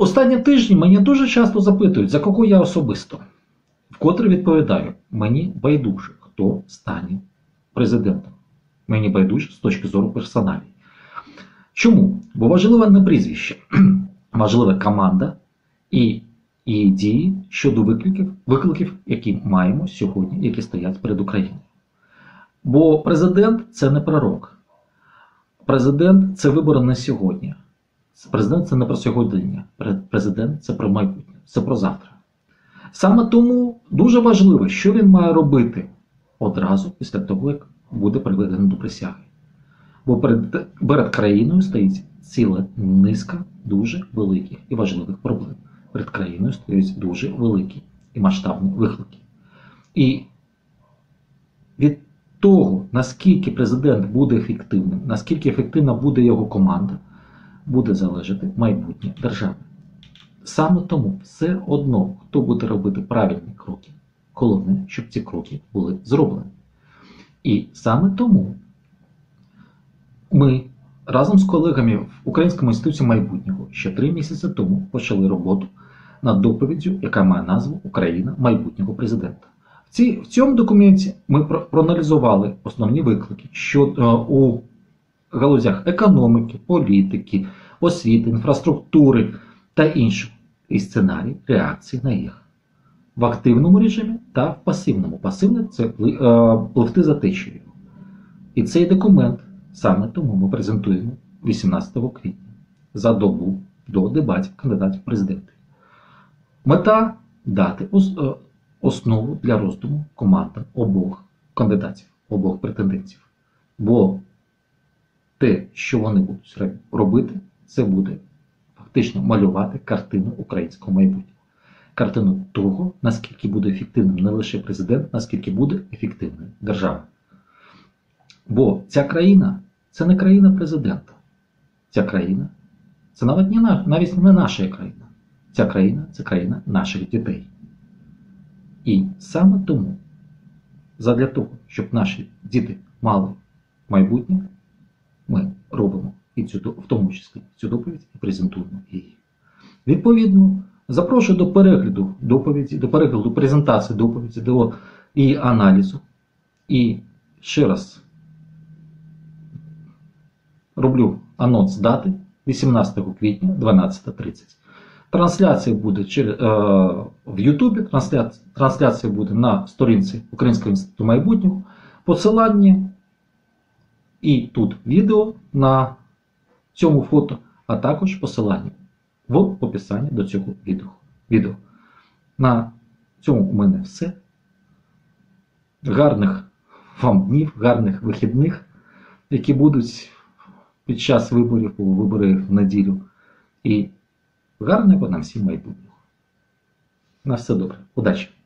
Останні тижні мені дуже часто запитують, за кого я особисто. Вкотре відповідаю, мені байдуже, хто стане президентом. Мені байдуже з точки зору персоналій. Чому? Бо важливе не прізвище, важлива команда і і дії щодо викликів, викликів, які маємо сьогодні, які стоять перед Україною. Бо президент це не пророк. Президент це вибори на сьогодні. Президент це не про сьогодення. Президент це про майбутнє, це про завтра. Саме тому дуже важливо, що він має робити одразу після того, як буде приведено до присяги. Бо перед, перед країною стоїть ціла низка дуже великих і важливих проблем. Перед країною стоять дуже великі і масштабні виклики. І від того, наскільки президент буде ефективним, наскільки ефективна буде його команда, буде залежати майбутнє держави. Саме тому все одно, хто буде робити правильні кроки, головне, щоб ці кроки були зроблені. І саме тому ми разом з колегами в Українському інституті майбутнього ще три місяці тому почали роботу над доповіддю, яка має назву Україна майбутнього президента. В, цьому документі ми проаналізували основні виклики, що е, у галузях економіки, політики, освіти, інфраструктури та інших і сценарій реакції на їх в активному режимі та в пасивному. Пасивне це е, пливти за течією. І цей документ саме тому ми презентуємо 18 квітня за добу до дебатів кандидатів в президенти. Мета дати е, основу для роздуму командам обох кандидатів, обох претендентів. Бо те, що вони будуть робити, це буде фактично малювати картину українського майбутнього. Картину того, наскільки буде ефективним не лише президент, наскільки буде ефективною держава. Бо ця країна це не країна президента. Ця країна це навіть не, навіть не наша країна. Ця країна це країна наших дітей. І саме тому, задля того, щоб наші діти мали майбутнє, цю, в тому числі цю доповідь і презентуємо її. Відповідно, запрошую до перегляду доповіді, до перегляду презентації доповіді, до її аналізу. І ще раз роблю анонс дати 18 квітня 12.30. Трансляція буде е, в Ютубі, трансляція буде на сторінці Українського інституту майбутнього. Посилання і тут відео на цьому фото, а також посилання в описанні до цього відео. На цьому у мене все. Гарних вам днів, гарних вихідних, які будуть під час виборів, бо вибори в неділю. І гарного нам всім майбутнього. На все добре. Удачі!